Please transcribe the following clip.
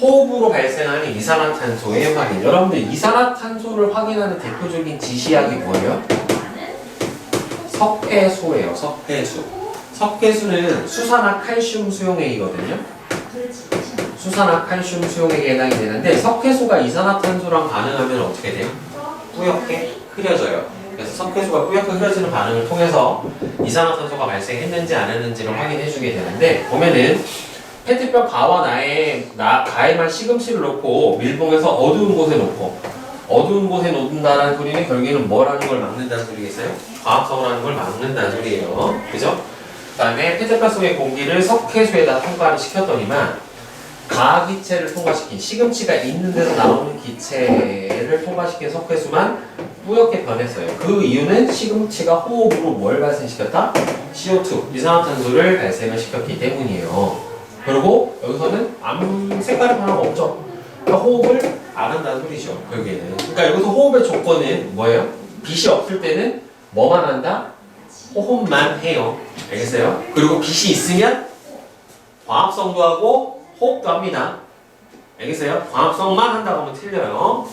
호흡으로 발생하는 이산화탄소의 확인. 여러분들 이산화탄소를 확인하는 대표적인 지시약이 뭐예요? 석회수예요. 석회수. 석회수는 수산화 칼슘 수용액이거든요. 수산화 칼슘 수용액에 해당이 되는데 석회수가 이산화탄소랑 반응하면 어떻게 돼요? 뿌옇게 흐려져요. 그래서 석회수가 뿌옇게 흐려지는 반응을 통해서 이산화탄소가 발생했는지 안 했는지를 확인해 주게 되는데 보면은 페트병 가와 나에 나 가에만 시금치를 넣고 밀봉해서 어두운 곳에 놓고 어두운 곳에 놓는다는 소리는 결국에는 뭐라는 걸 막는다는 소리겠어요? 과합성을 하는 걸 막는다는 소리예요. 그죠? 그 다음에 페트병 속의 공기를 석회수에다 통과를 시켰더니만 가기체를 통과시킨 시금치가 있는 데서 나오는 기체를 통과시킨 석회수만 뿌옇게 변했어요. 그 이유는 시금치가 호흡으로 뭘 발생시켰다? CO2, 이산화탄소를 발생을 시켰기 때문이에요. 그리고 여기서는 아무 색깔이 변화가 없죠. 그러니까 호흡을 안 한다는 소리죠. 결국에는. 그러니까 여기서 호흡의 조건은 뭐예요? 빛이 없을 때는 뭐만 한다? 호흡만 해요. 알겠어요? 그리고 빛이 있으면 과합성도 하고 호흡도 합니다. 알겠어요? 광합성만 한다고 하면 틀려요.